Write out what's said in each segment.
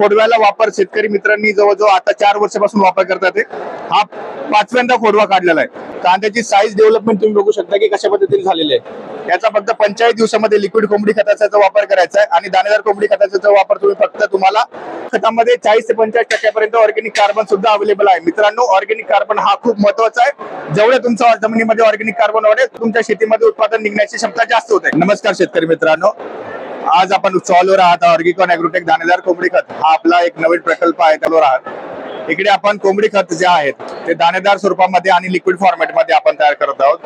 खोडव्याला वापर शेतकरी मित्रांनी जवळजवळ आता चार वर्षापासून वापर करतात हा पाचव्यांदा खोडवा काढलेला आहे. कांद्याची साईज डेव्हलपमेंट तुम्ही बघू शकता की कशा पद्धतीने झालेली आहे. याचा फक्त पंचाळीस दिवसामध्ये लिक्विड कोंबडी खताचा वापर करायचा आहे आणि दाणेदार कोंबडी खताचा वापर तुम्ही फक्त तुम्हाला खतामध्ये चाळीस ते पंचाळीस टक्क्यापर्यंत ऑर्गेनिक कार्बन सुद्धा अवेलेबल आहे. मित्रांनो ऑर्गेनिक कार्बन हा खूप महत्त्वाचा आहे. जेवढे तुमचा जमिनीमध्ये ऑर्गेनिक कार्बन वाढेल तुमच्या शेतीमध्ये उत्पादन निघण्याची क्षमता जास्त होते. नमस्कार शेतकरी मित्रांनो. आज आपण चालू आहात. ऑर्गिकॉन अॅग्रोटेक दाणेदार कोंबडी खत. हा आपला एक नवीन प्रकल्प आहे चालू आहात इकडे आपण कोंबडी खत जे आहेत ते दाणेदार स्वरूपामध्ये आणि लिक्विड फॉर्मॅटमध्ये आपण तयार करत आहोत.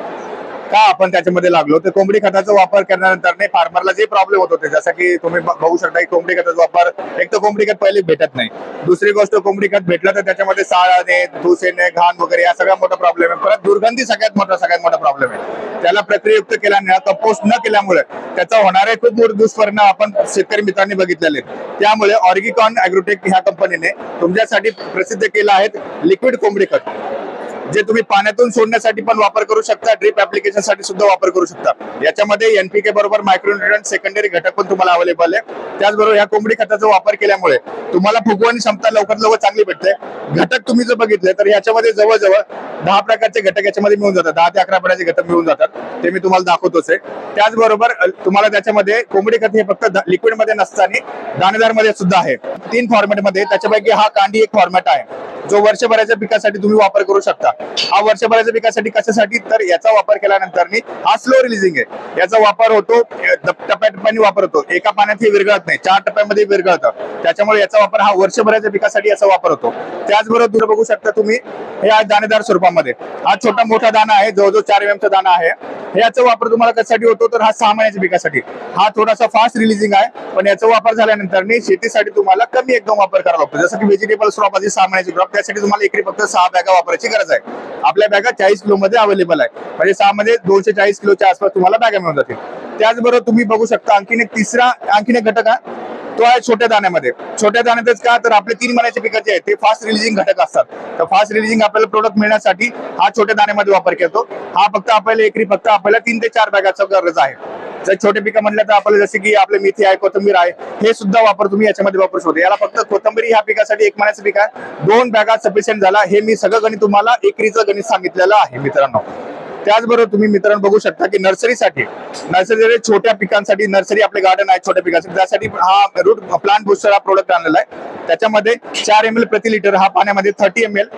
का आपण त्याच्यामध्ये लागलो? तर कोंबडी खताचा वापर केल्यानंतर फार्मरला जे प्रॉब्लेम होत होते जसं की तुम्ही बघू शकता की कोंबडी खताचा वापर एक तर कोंबडी खत पहिले भेटत नाही. दुसरी गोष्ट कोंबडी खत भेटलं तर त्याच्यामध्ये साळ येणे धूस येणे घाण वगैरे या सगळ्या मोठा प्रॉब्लेम आहे परत दुर्गंधी सगळ्यात मोठा सगळ्यात मोठा प्रॉब्लेम आहे. त्याला प्रक्रियुक्त केल्याने कंपोस्ट न केल्यामुळे त्याचा होणारे खूप दुष्परिणाम आपण शेतकरी मित्रांनी बघितलेले त्यामुळे ऑर्गिकॉन अॅग्रोटेक ह्या कंपनीने तुमच्यासाठी प्रसिद्ध केलं आहे लिक्विड कोंबडी खत. जे तुम्ही पाण्यातून सोडण्यासाठी पण वापर करू शकता ड्रिप ऍप्लिकेशनसाठी सुद्धा वापर करू शकता. याच्यामध्ये एनपीके बरोबर मायक्रोन्युट्रन सेकंडरी घटक पण तुम्हाला अवेलेबल आहे. त्याचबरोबर या कोंबडी खताचा वापर केल्यामुळे तुम्हाला फुगवणी क्षमता लवकर लवकर चांगली भेटते. घटक तुम्ही जर बघितले तर याच्यामध्ये जवळजवळ दहा प्रकारचे घटक याच्यामध्ये मिळून जातात. दहा ते अकरा प्रकारचे घटक मिळून जातात. ते मी तुम्हाला दाखवतोच आहे. त्याचबरोबर तुम्हाला त्याच्यामध्ये कोंबडी खत हे फक्त लिक्विडमध्ये नसताना दाणेदारमध्ये सुद्धा आहे. तीन फॉर्मॅटमध्ये त्याच्यापैकी हा कांडी एक फॉर्मॅट आहे. जो वर्षभराच्या पिकासाठी तुम्ही वापर करू शकता. हा वर्षभराच्या पिकासाठी कशासाठी? तर याचा वापर केल्यानंतर हा स्लो रिलिझिंग आहे. याचा वापर होतो टप्प्याटप्प्याने वापर होतो. एका पाण्यात हे विरघळत नाही. चार टप्प्यामध्ये विरघळतं. त्याच्यामुळे याचा वापर हा वर्षभराच्या पिकासाठी याचा वापर होतो. त्याचबरोबर तुम्ही बघू शकता तुम्ही या दाणेदार स्वरूपामध्ये. हा छोटा मोठा दाणा आहे जवळजवळ चार एमचा दाना दाणा आहे. याचा वापर तुम्हाला कशासाठी होतो? तर हा सहा महिन्याच्या पिकासाठी. हा थोडासा फास्ट रिलिझिंग आहे पण याचा वापर झाल्यानंतर शेतीसाठी तुम्हाला कमी एकदम वापर करावा लागतो. जसं की व्हेजिटेबल क्रॉप आधी सहा महिन्याची क्रॉप त्यासाठी तुम्हाला एकरी फक्त सहा बॅगा वापरायची गरज आहे. आपल्या बॅगा चाळीस किलो मध्ये अवेलेबल आहे. म्हणजे सहा मध्ये दोनशे चाळीस किलोच्या आसपास तुम्हाला बॅगा मिळून जातील. त्याचबरोबर तुम्ही बघू शकता आणखीन एक तिसरा आणखीन एक घटक आहे तो आहे छोट्या दाण्यामध्ये. छोट्या दाण्यातच का तर आपले तीन महिन्याचे पिकाचे आहेत ते फास्ट रिलिझिंग घटक असतात. तर फास्ट रिलिझिंग आपल्याला प्रोडक्ट मिळण्यासाठी हा छोट्या दाण्यामध्ये वापर करतो. हा फक्त आपल्याला एकरी फक्त आपल्याला तीन ते चार बॅगाचा गरज आहे. जर छोटे पिकं म्हणलं तर आपल्याला जसे की आपले मेथी आहे कोथंबीर आहे हे सुद्धा वापर तुम्ही याच्यामध्ये वापरू शकतो. याला फक्त कोथंबीर ह्या पिकासाठी एक महिन्याचं पीक आहे. दोन बॅगा सफिशियंट झाला हे मी सगळं गणित तुम्हाला एकरीचं गणित सांगितलेलं आहे मित्रांनो. त्याचबरोबर तुम्ही मित्रांनो बघू शकता की नर्सरीसाठी नर्सरी छोट्या पिकांसाठी नर्सरी आपले गार्डन आहे छोट्या पिकांसाठी. त्यासाठी हा रूट प्लांट बुस्टर हा प्रोडक्ट आणलेला आहे. त्याच्यामध्ये चार एम एल प्रति लिटर हा पाण्यामध्ये थर्टी एम एल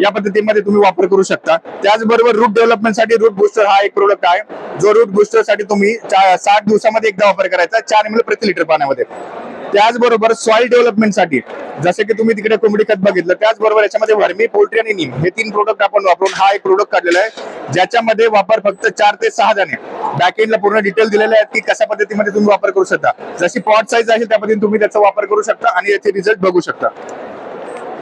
या पद्धतीमध्ये तुम्ही वापर करू शकता. त्याचबरोबर रूट डेव्हलपमेंटसाठी रूट बुस्टर हा एक प्रोडक्ट आहे. जो रूट बुस्टरसाठी तुम्ही साठ दिवसामध्ये एकदा वापर करायचा चार एम एल प्रति लिटर पाण्यामध्ये. त्याचबरोबर सॉइल डेव्हलपमेंटसाठी. जसे की तुम्ही तिकडे कोंबडी खत बघितलं त्याचबरोबर याच्यामध्ये वर्मी पोल्ट्री आणि नीम हे तीन प्रोडक्ट आपण वापरून हा एक प्रोडक्ट काढलेला आहे. ज्याच्यामध्ये वापर फक्त चार ते सहा जण बॅकेंडला पूर्ण डिटेल दिलेले आहेत की कशा पद्धतीमध्ये तुम्ही वापर करू शकता. जशी पॉट साईज आहे त्या पद्धतीने तुम्ही त्याचा वापर करू शकता आणि याचे रिझल्ट बघू शकता.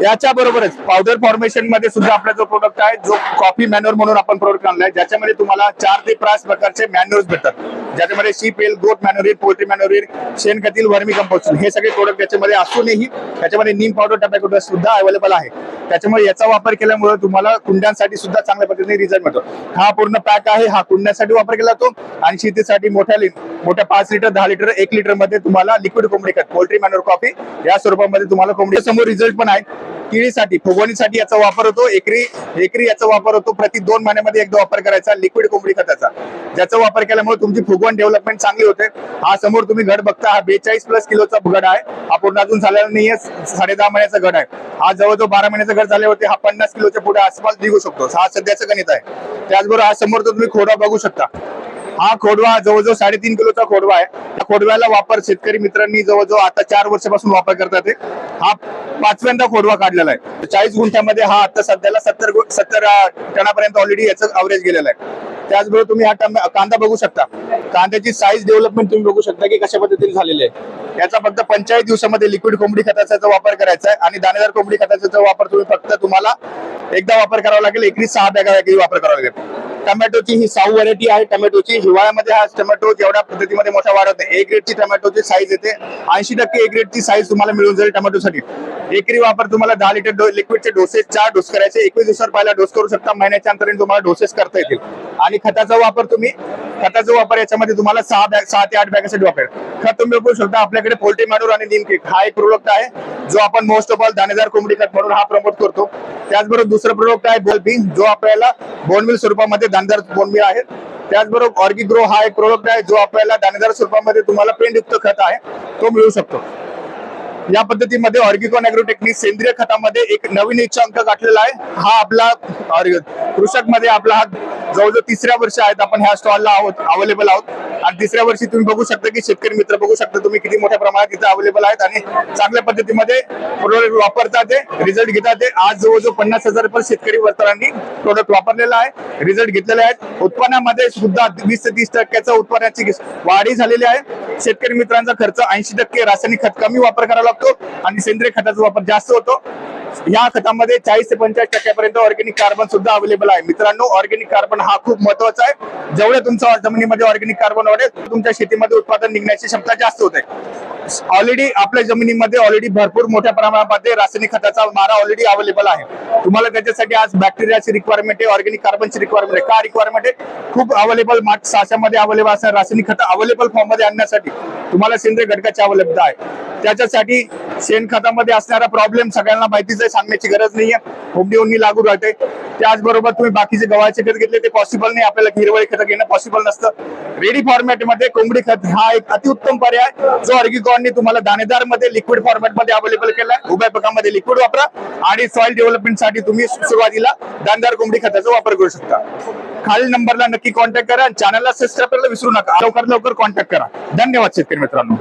याच्या बरोबरच पावडर फॉर्मेशनमध्ये सुद्धा आपला जो प्रोडक्ट आहे जो कॉफी मॅन्युअर म्हणून आपण प्रोडक्ट आणलाय ज्याच्यामध्ये तुम्हाला चार ते पाच प्रकारचे मॅन्युअर्स भेटतात. ज्याच्यामध्ये शीप येईल गोट मॅन्युअर येईल पोल्ट्री मॅन्युअर येईल शेणखतील वर्मी कंपोस्ट हे सगळे प्रोडक्ट याच्यामध्ये असूनही त्याच्यामध्ये नीम पावडर टॅबॅको सुद्धा अवेलेबल आहे. त्याच्यामुळे याचा वापर केल्यामुळे तुम्हाला कुंड्यांसाठी सुद्धा चांगल्या पद्धतीने रिझल्ट मिळतो. हा पूर्ण पॅक आहे हा कुंड्यासाठी वापर केला जातो आणि शेतीसाठी मोठ्या मोठ्या पाच लिटर दहा लिटर एक लिटरमध्ये तुम्हाला लिक्विड कोंबडी खत. पोल्ट्री मॅन्युअर कॉफी या स्वरूपामध्ये तुम्हाला कोंबडी समोर रिझल्ट पण आहे किळीसाठी फुगवणीसाठी याचा वापर होतो एकरी एकरी याचा वापर होतो प्रति दोन महिन्यामध्ये एकदा वापर करायचा लिक्विड कोंबडी खताचा. ज्याचा वापर केल्यामुळे तुमची फुगवण डेव्हलपमेंट चांगली होते. हा समोर तुम्ही घड बघता हा बेचाळीस प्लस किलोचा घड आहे. हा पूर्ण अजून झालेला नाहीये साडे दहा महिन्याचा घड आहे. हा जवळजवळ बारा महिन्याचा घड झाले होते हा पन्नास किलोच्या पुढे आसपास निघू शकतो. हा सध्याचं गणित आहे. त्याचबरोबर हा समोर तुम्ही खोडा बघू शकता. हा खोडवा जवळजवळ साडेतीन किलोचा खोडवा आहे. त्या खोडव्याला वापर शेतकरी मित्रांनी जवळजवळ आता चार वर्षापासून वापर करतात हा पाचव्यांदा खोडवा काढलेला आहे. चाळीस गुंठ्यामध्ये हा आता सध्याला सत्तर सत्तर टनापर्यंत ऑलरेडी याचं अवरेज गेलेलं आहे. त्याचबरोबर तुम्ही हा कांदा बघू शकता. कांद्याची साईज डेव्हलपमेंट तुम्ही बघू शकता की कशा पद्धतीने झालेली आहे. याचा फक्त पंचाळीस दिवसामध्ये लिक्विड कोंबडी खताचा वापर करायचा आहे आणि दाणेदार कोंबडी खताचा वापर तुम्ही फक्त तुम्हाला एकदा वापर करावा लागेल एकरी सहा बॅगा वापर करावा लागेल. टोमॅटोची ही साऊ व्हरायटी आहे. टोमॅटोची हिवाळ्यामध्ये हा टोमॅटो जेवढ्या पद्धतीमध्ये मोठा वाढत एक ए ग्रेडची टोमॅटोची साईज येते. ऐंशी टक्के एक ग्रेडची साईज तुम्हाला मिळून जाईल टोमॅटोसाठी. एकरी वापर तुम्हाला दहा लिटर डो लिक्विडचे डोसेस चार डोस करायचे. एकवीस दिवसावर पहिला डोस करू शकता. महिन्याच्या अंतराने तुम्हाला डोसेस करता येतील. आणि खताचा वापर तुम्ही खताचा वापर याच्यामध्ये तुम्हाला सहा बॅग सहा ते आठ बॅगासाठी वापर खत तुम्ही वापरू शकता. आपल्याकडे पोल्ट्री मॅडोर आणि नीम हा एक प्रोडक्ट आहे जो आपण मोस्ट ऑफ ऑल दाणेदार कोंबडी खत म्हणून हा प्रमोट करतो. त्याचबरोबर दुसरा प्रोडक्ट आहे बोलबी जो आपल्याला बोनमिल स्वरूपामध्ये दाणेदार बोनमिल आहेत. त्याचबरोबर ऑर्गिग्रो हा एक प्रोडक्ट आहे जो आपल्याला दाणेदार स्वरूपामध्ये तुम्हाला पेंडयुक्त खत आहे तो मिळू शकतो. या पद्धतीमध्ये ऑर्गिकॉन अॅग्रोटेक्निक सेंद्रिय खतामध्ये एक नवीन उच्चांक गाठलेला आहे. हा आपला कृषकमध्ये आपला हा जवळजवळ तिसऱ्या वर्षी आहेत आपण ह्या स्टॉलला आहोत अवेलेबल आहोत. आणि तिसऱ्या वर्षी तुम्ही बघू शकता की शेतकरी मित्र बघू शकता तुम्ही किती मोठ्या प्रमाणात इथं अवेलेबल आहेत आणि चांगल्या पद्धतीमध्ये प्रोडक्ट वापरतात ते रिझल्ट घेतात ते. आज जवळजवळ पन्नास हजार रुपये शेतकरी वर्तरांनी प्रोडक्ट वापरलेला आहे रिझल्ट घेतलेले आहेत. उत्पन्नामध्ये सुद्धा वीस ते तीस टक्क्याचा उत्पन्नाची वाढी झालेली आहे. शेतकरी मित्रांचा खर्च ऐंशी टक्के रासायनिक खत कमी वापर करावा लागतो आणि सेंद्रिय खताचा वापर जास्त होतो. या खतामध्ये चाळीस ते पंचाळीस टक्क्यापर्यंत ऑर्गॅनिक कार्बन सुद्धा अवेलेबल आहे. मित्रांनो ऑर्गॅनिक कार्बन हा खूप महत्त्वाचा आहे. जेवढे तुमच्या जमिनीमध्ये ऑर्गॅनिक कार्बन वाढेल तुमच्या शेतीमध्ये उत्पादन निघण्याची क्षमता जास्त होते. ऑलरेडी आपल्या जमिनीमध्ये ऑलरेडी भरपूर मोठ्या प्रमाणामध्ये रासायनिक खताचा मारा ऑलरेडी अवेलेबल आहे. तुम्हाला त्याच्यासाठी आज बॅक्टेरियाची रिक्वायरमेंट आहे ऑर्गॅनिक कार्बनची रिक्वायरमेंट आहे. का रिक्वायरमेंट आहे? खूप अवेलेबल माठ साच्यामध्ये अवेलेबल असणार रासायनिक खत अवेलेबल फॉर्ममध्ये आणण्यासाठी तुम्हाला सेंद्रिय घटकाची अवेलेबल आहे. त्याच्यासाठी शेणखतामध्ये असणारा प्रॉब्लेम सगळ्यांना माहितीच आहे सांगण्याची गरज नाहीये. होमडी ओनली लागू राहते त्याचबरोबर तुम्ही बाकीचे गव्हाचे खत घेतले ते पॉसिबल नाही. आपल्याला हिरवळी खत घेणं पॉसिबल नसतं. रेडी फॉर्मॅटमध्ये कोंबडी खत हा एक अतिउत्तम पर्याय. जो अर्गिकॉनने तुम्हाला दाणेदारमध्ये लिक्विड फॉर्मॅटमध्ये अवेलेबल केला उभ्या पिकामध्ये लिक्विड वापरा आणि सॉइल डेव्हलपमेंटसाठी तुम्ही सुरुवातीला दाणेदार कोंबडी खताचा वापर करू शकता. खालील नंबरला नक्की कॉन्टॅक्ट करा चॅनलला सबस्क्राईब करायला विसरू नका. लवकर लवकर कॉन्टॅक्ट करा. धन्यवाद शेतकरी मित्रांनो.